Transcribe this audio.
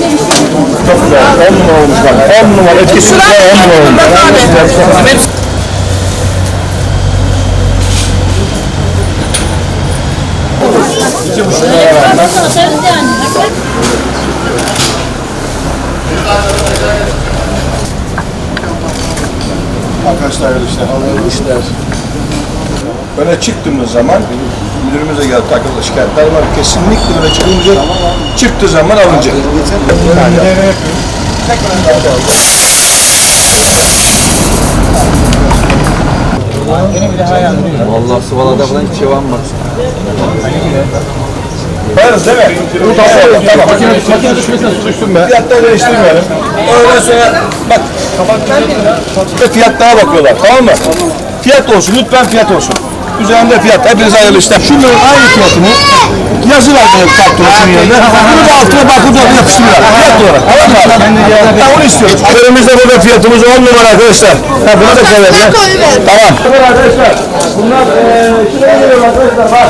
10 numara olmuş bak. 10 numara etkisi 10 numara olmuş. Arkadaşlar hayırlı işler. Hayırlı işler. Öne çıktığımız zaman müdürümüze geldi takıldı şikayetler var. Kesinlikle öne çıkınca çıktığı zaman alınacak. Vallahi sıvalada falan hiç yavan var. Varız değil mi? Bu tamam. Tamam. Makine, makine düşmesine tutuştum ben. Fiyatları değiştirmeyelim. Ondan sonra bak ve fiyatlara bakıyorlar tamam mı? Fiyat olsun lütfen fiyat olsun. Üzerinde fiyat. Hepinize hayırlı işler. Şunların aynı fiyatını yazı var böyle kartonu yanında. Bunu da altına bakıp da yapıştırıyorlar. Fiyat olarak. Tamam mı? Ben onu istiyorum. Haberimizde burada fiyatımız 10 numara arkadaşlar. Ha bunu da koyalım. Tamam. Arkadaşlar bunlar eee şuraya geliyor arkadaşlar bak.